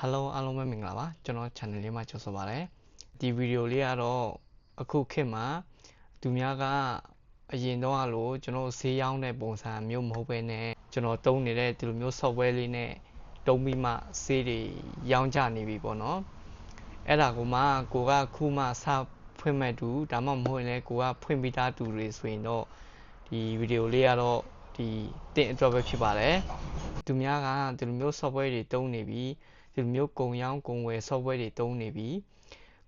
Hello အားလုံးပဲမင်္ဂလာပါကျွန်တော် channel လေးမှာကြိုဆိုပါရစေဒီဗီဒီယိုလေးကတော့အခုခေတ်မှာသူများကအရင်တော့အလိုကျွန်တော်ဈေးရောင်းတဲ့ပုံစံမျိုးမဟုတ်ဘဲနဲ့ကျွန်တော်တုံးနေတဲ့ဒီလိုမျိုး software လေးနဲ့တုံးပြီးမှဈေးတွေရောင်းကြနေပြီပေါ့နော်အဲ့ဒါကိုမှကိုကခုမှစဖွင့်မဲ့တူဒါမှမဟုတ်ရင်လည်းကိုကဖွင့်ပြီးသားတူတွေဆိုရင်တော့ဒီဗီဒီယိုလေးကတော့ဒီတင်အတွက်ပဲဖြစ်ပါတယ်သူများကဒီလိုမျိုး software တွေတုံးနေပြီ ဒီလိုမျိုးကုံရောင်းကုံဝယ် software တွေတုံးနေပြီ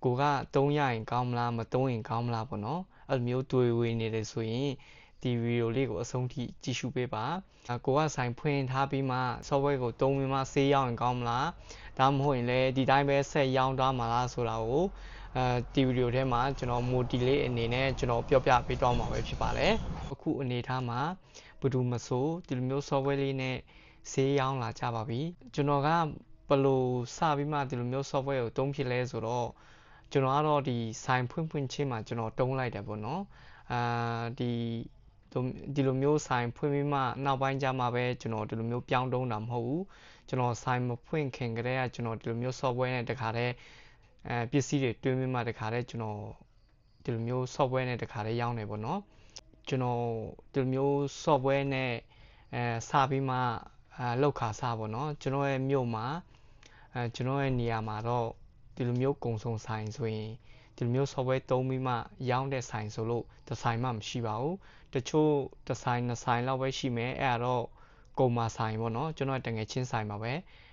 ကိုကတုံးရရင်ကောင်းမလားမတုံးရင်ကောင်းမလားပေါ့နော်အဲ့လိုမျိုးတွေ့ဝေနေတယ်ဆိုရင်ဒီဗီဒီယိုလေးကိုအဆုံးထိကြည့်ရှုပေးပါကိုကဆိုင်ဖွင့်ထားပြီးမှ software ကိုတုံးပြီးမှဆေးရောင်းရင်ကောင်းမလားဒါမှမဟုတ်ရင်လည်းဒီတိုင်းပဲဆက်ရောင်းသွားမှာလားဆိုတာကိုအဲဒီဗီဒီယိုထဲမှာကျွန်တော် motivate အနေနဲ့ကျွန်တော်ပြောပြပေးတော့မှာပဲဖြစ်ပါတယ်အခုအနေထားမှာဘယ်သူမဆိုဒီလိုမျိုး software လေးနဲ့ဆေးရောင်းလာကြပါပြီကျွန်တော်က ဘယ်လိုစပြီးမှဒီလိုမျိုး software ကိုတုံးဖြစ်လဲဆိုတော့ကျွန်တော်ကတော့ဒီ sign ဖွင့်ဖွင့်ချင်းမှာကျွန်တော်တုံးလိုက်တယ်ပေါ့နော်အာဒီဒီလိုမျိုး sign ဖွင့်ပြီးမှနောက်ပိုင်းကျမှပဲကျွန်တော်ဒီလိုမျိုးပြောင်းတုံးတာမဟုတ်ဘူးကျွန်တော် sign မဖွင့်ခင်ကတည်းကကျွန်တော်ဒီလိုမျိုး software နဲ့တခါတည်းအဲပစ္စည်းတွေတွင်းပြီးမှတခါတည်းကျွန်တော်ဒီလိုမျိုး software နဲ့တခါတည်းရောင်းနေပေါ့နော်ကျွန်တော်ဒီလိုမျိုး software နဲ့အဲစပြီးမှအဲလောက်ခါစပေါ့နော်ကျွန်တော်ရဲ့မြို့မှာ အဲကျွန်တော်ရဲ့နေရာမှာတော့ဒီလိုမျိုးကုံစုံဆိုင်ဆိုရင်ဒီလိုမျိုး software သုံးပြီးမှရောင်းတဲ့ဆိုင်ဆိုလို့ဒီဇိုင်းမှမရှိပါဘူးတချို့ဒီဇိုင်းနှစ်ဆိုင်လောက်ပဲရှိမယ်အဲ့ဒါတော့ကုံမာဆိုင်ပေါ့နော်ကျွန်တော်တငယ်ချင်းဆိုင်ပါပဲ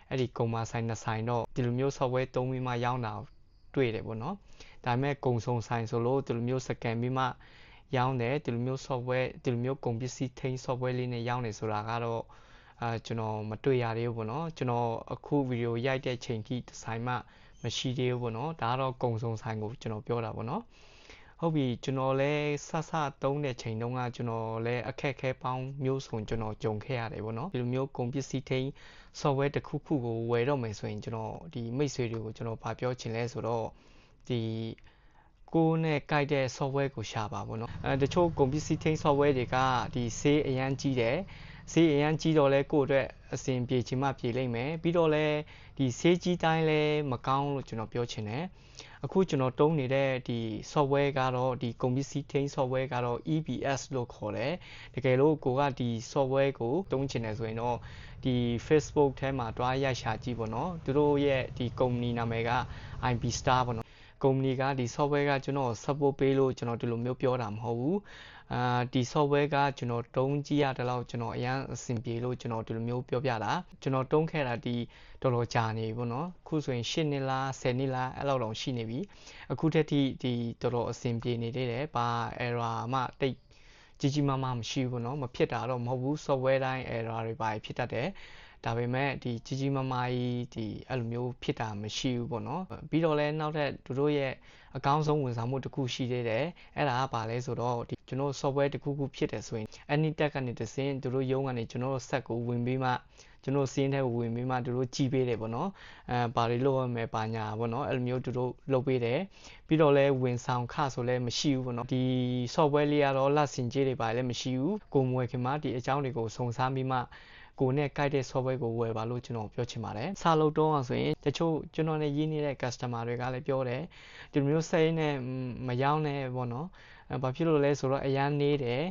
အဲ့ဒီကုံမာဆိုင်နှစ်ဆိုင်တော့ဒီလိုမျိုး software သုံးပြီးမှရောင်းတာတွေ့တယ်ပေါ့နော်ဒါပေမဲ့ကုံစုံဆိုင်ဆိုလို့ဒီလိုမျိုး scan ပြီးမှရောင်းတယ်ဒီလိုမျိုး software ဒီလိုမျိုးကုန်ပစ္စည်းထိန်း software လေးနဲ့ရောင်းနေဆိုတာကတော့ အာကျွန်တော်မတွေ့ရသေးဘူးပေါ့နော်ကျွန်တော်အခုဗီဒီယိုရိုက်တဲ့ချိန်ထိဒီဇိုင်းမှမရှိသေးဘူးပေါ့နော်ဒါကတော့ကုံစုံဆိုင်ကိုကျွန်တော်ပြောတာပေါ့နော်ဟုတ်ပြီကျွန်တော်လည်းဆဆတုံးတဲ့ချိန်တုန်းကကျွန်တော်လည်းအခက်ခဲပေါင်းမျိုးစုံကျွန်တော်ကြုံခဲ့ရတယ်ပေါ့နော်ဒီလိုမျိုးကုန်ပစ္စည်းထိန်း software တစ်ခုခုကိုဝယ်တော့မယ်ဆိုရင်ကျွန်တော်ဒီမိတ်ဆွေတွေကိုကျွန်တော်ဗာပြောချင်လဲဆိုတော့ဒီကိုယ်နဲ့ကြိုက်တဲ့ software ကိုရှာပါပေါ့နော်အဲတချို့ကုန်ပစ္စည်းထိန်း software တွေကဒီ sale အရန်ကြီးတယ် ဈေးအရန်ကြီးတော့လဲကိုယ့်အတွက်အဆင်ပြေချင်မှပြေလိမ့်မယ်ပြီးတော့လဲဒီဈေးကြီးတိုင်းလဲမကောင်းလို့ကျွန်တော်ပြောချင်တယ်အခုကျွန်တော်တုံးနေတဲ့ဒီ software ကတော့ဒီ computer chain software ကတော့ EBS လို့ခေါ်တယ်တကယ်လို့ကိုကဒီ software ကိုတုံးချင်တယ်ဆိုရင်တော့ဒီ Facebook ထဲမှာတွားရိုက်ရှာကြည့်ပေါ့နော်သူတို့ရဲ့ဒီ company နာမည်က IP Star ပေါ့နော် ကုမ္ပဏီကဒီ software ကကျွန်တော် support ပေးလို့ကျွန်တော်ဒီလိုမျိုးပြောတာမဟုတ်ဘူးအာဒီ software ကကျွန်တော်တုံးကြည့်ရတဲ့လောက်ကျွန်တော်အရင်အဆင်ပြေလို့ကျွန်တော်ဒီလိုမျိုးပြောပြတာကျွန်တော်တုံးခဲ့တာဒီတော်တော်ကြာနေပြီပေါ့နော်အခုဆိုရင်10နှစ်လား10နှစ်လားအဲ့လောက်တော့ရှိနေပြီအခုထက်ထိဒီတော်တော်အဆင်ပြေနေသေးတယ်ဘာ error မှတိတ်ကြီးကြီးမားမားမရှိဘူးပေါ့နော်မဖြစ်တာတော့မဟုတ်ဘူး software တိုင်း error တွေပါဖြစ်တတ်တယ် ဒါပေမဲ့ဒီကြီးကြီးမားမားကြီးဒီအဲ့လိုမျိုးဖြစ်တာမရှိဘူးပေါ့နော်ပြီးတော့လဲနောက်ထပ်သူတို့ရဲ့အကောင်းဆုံးဝန်ဆောင်မှုတစ်ခုရှိသေးတယ်အဲ့ဒါကဘာလဲဆိုတော့ဒီကျွန်တော် software တစ်ခုခုဖြစ်တယ်ဆိုရင် Anytech ကနေတစင်းသူတို့ရုံးကနေကျွန်တော်ဆက်ကိုဝင်ပြီးမှကျွန်တော်စီးရင်ထဲဝင်ပြီးမှသူတို့ကြည်ပေးတယ်ပေါ့နော်အဲဘာတွေလုပ်ရမလဲဘာညာပေါ့နော်အဲ့လိုမျိုးသူတို့လုပ်ပေးတယ်ပြီးတော့လဲဝင်ဆောင်ခဆိုလဲမရှိဘူးပေါ့နော်ဒီ software လေးကတော့လက်စင်ကြီးတွေပါလဲမရှိဘူးကိုမွေခင်မှာဒီအကြောင်းတွေကိုစုံစမ်းပြီးမှ ကိုနဲ့ကြိုက်တဲ့ software ကိုဝယ်ပါလို့ကျွန်တော်ပြောချင်ပါတယ်။စလုပ်တော့အောင်ဆိုရင်တချို့ကျွန်တော်နဲ့ရင်းနေတဲ့ customer တွေကလည်းပြောတယ်ဒီလိုမျိုးစိတ်နဲ့မရောက်နဲ့ပေါ့နော်။ဘာဖြစ်လို့လဲဆိုတော့အရန်နေတယ်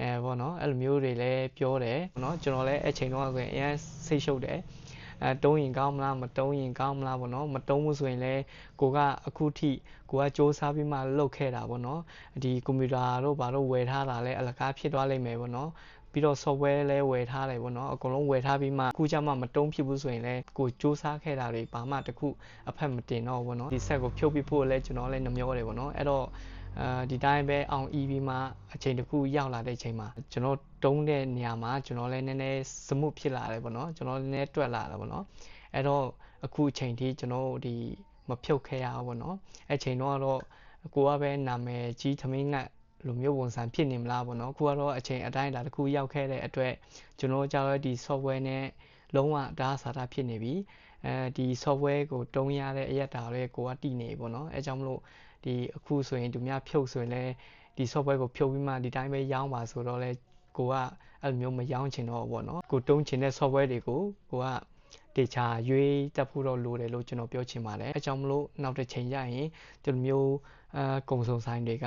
အဲပေါ့နော်အဲ့လိုမျိုးတွေလည်းပြောတယ်ပေါ့နော်ကျွန်တော်လည်းအချိန်တော့ဆိုရင်အရန်စိတ်ရှုပ်တယ်အဲတုံးရင်ကောင်းမလားမတုံးရင်ကောင်းမလားပေါ့နော်မတုံးဘူးဆိုရင်လည်းကိုကအခုထိကိုကစ조사ပြီးမှလုပ်ခဲ့တာပေါ့နော်ဒီကွန်ပျူတာတို့ဘာတို့ဝယ်ထားတာလည်းအလကားဖြစ်သွားလိမ့်မယ်ပေါ့နော် ပြီးတော့ software လည်းဝယ်ထားတယ်ပေါ့နော်အကုန်လုံးဝယ်ထားပြီးမှအခုကျမှမတုံးဖြစ်ဘူးဆိုရင်လည်းကိုစူးစမ်းခဲ့တာတွေဘာမှတခုအဖက်မတင်တော့ဘူးပေါ့နော်ဒီဆက်ကိုဖြုတ်ပြဖို့လည်းကျွန်တော်လည်းနှမျောတယ်ပေါ့နော်အဲ့တော့အဲဒီတိုင်းပဲအောင် EV မှာအချိန်တစ်ခုရောက်လာတဲ့အချိန်မှာကျွန်တော်တုံးတဲ့နေရာမှာကျွန်တော်လည်းနည်းနည်းစမှုဖြစ်လာတယ်ပေါ့နော်ကျွန်တော်လည်းနည်းနည်းတွက်လာတယ်ပေါ့နော်အဲ့တော့အခုအချိန်ထိကျွန်တော်ဒီမဖြုတ်ခဲ့ရဘူးပေါ့နော်အဲ့ချိန်တော့တော့ကိုကပဲနာမည်ကြီးသမင်းငတ် လိုမျိုးဝန်ဆန်ဖြစ်နေမလားပေါ့နော်ခုကတော့အချိန်အတိုင်းဒါတခုရောက်ခဲ့တဲ့အတွက်ကျွန်တော်ကြောက်ဒီ software နဲ့လုံးဝဒါစာတာဖြစ်နေပြီအဲဒီ software ကိုတုံးရတဲ့အရက်တာလေးကိုကတည်နေပေါ့နော်အဲကြောင့်မလို့ဒီအခုဆိုရင်သူများဖြုတ်ဆိုရင်လည်းဒီ software ကိုဖြုတ်ပြီးမှဒီတိုင်းပဲရောင်းပါဆိုတော့လဲကိုကအဲ့လိုမျိုးမရောင်းချင်တော့ဘောနော်ကိုတုံးချင်တဲ့ software တွေကိုကိုကဒီတေချာရွေးတက်ဖို့တော့လိုတယ်လို့ကျွန်တော်ပြောချင်ပါတယ်အဲကြောင့်မလို့နောက်တစ်ချိန်ကျရင်ဒီလိုမျိုးအဲကုံစုံဆိုင်တွေက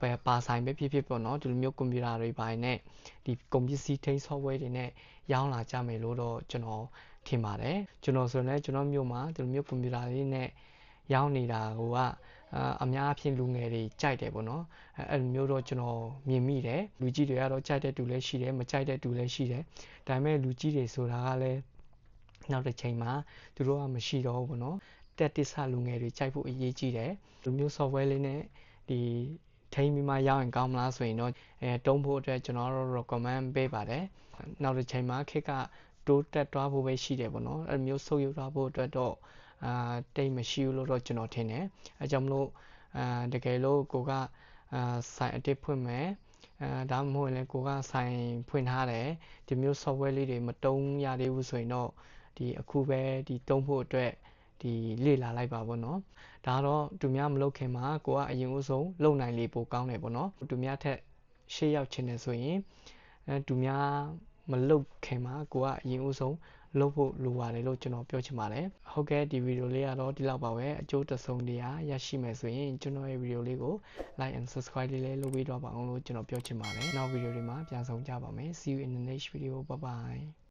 ပဲပါဆိုင်ပဲဖြစ်ဖြစ်ပေါ့နော်ဒီလိုမျိုးကွန်ပျူတာတွေပိုင်းနဲ့ဒီကုန်ပစ္စည်းထိန်း software တွေနဲ့ရောင်းလာကြမယ်လို့တော့ကျွန်တော်ထင်ပါတယ်ကျွန်တော်ဆိုရင်လည်းကျွန်တော်မျိုးမှာဒီလိုမျိုးကွန်ပျူတာလေးနဲ့ရောင်းနေတာဟိုကအများအဖြစ်လူငယ်တွေကြိုက်တယ်ပေါ့နော်အဲအဲ့လိုမျိုးတော့ကျွန်တော်မြင်မိတယ်လူကြီးတွေကတော့ကြိုက်တဲ့တူလည်းရှိတယ်မကြိုက်တဲ့တူလည်းရှိတယ်ဒါပေမဲ့လူကြီးတွေဆိုတာကလည်းနောက်တစ်ချိန်မှာသူတို့ကမရှိတော့ဘူးပေါ့နော်တက်တစ္ဆလူငယ်တွေကြိုက်ဖို့အရေးကြီးတယ်လူမျိုး software လေးနဲ့ဒီ ထိန်းပြီးမှရောက်ရင်ကောင်းမလားဆိုရင်တော့အဲတုံးဖို့အတွက်ကျွန်တော်တို့ recommend ပေးပါတယ်နောက်တစ်ချိန်မှာခက်ကတိုးတက်သွားဖို့ပဲရှိတယ်ပေါ့နော်အဲမျိုးဆုပ်ယုပ်သွားဖို့အတွက်တော့အာတိတ်မရှိဘူးလို့တော့ကျွန်တော်ထင်တယ်အဲကြောင့်မလို့အာတကယ်လို့ကိုကအာဆိုင်အတစ်ဖွင့်မယ်အဲဒါမှမဟုတ်လည်းကိုကဆိုင်ဖွင့်ထားတယ်ဒီမျိုး software လေးတွေမတုံးရသေးဘူးဆိုရင်တော့ဒီအခုပဲဒီတုံးဖို့အတွက် ဒီလေ့လာလိုက်ပါပေါ့နော်ဒါတော့သူများမလုပ်ခင်မှာကိုကအရင်အဆုံးလုံနိုင်လေပိုကောင်းတယ်ပေါ့နော်သူများထက်ရှေ့ရောက်ခြင်းနဲ့ဆိုရင်အဲသူများမလုပ်ခင်မှာကိုကအရင်အဆုံးလုပ်ဖို့လိုပါတယ်လို့ကျွန်တော်ပြောချင်ပါတယ်ဟုတ်ကဲ့ဒီဗီဒီယိုလေးကတော့ဒီလောက်ပါပဲအကျိုးတဆုံတရားရရှိမယ်ဆိုရင်ကျွန်တော်ရဲ့ဗီဒီယိုလေးကို like and subscribe လေးလည်းလုပ်ပေးတော့ပါအောင်လို့ကျွန်တော်ပြောချင်ပါတယ်နောက်ဗီဒီယိုတွေမှာပြန်ဆောင်ကြပါမယ် see you in the next video bye bye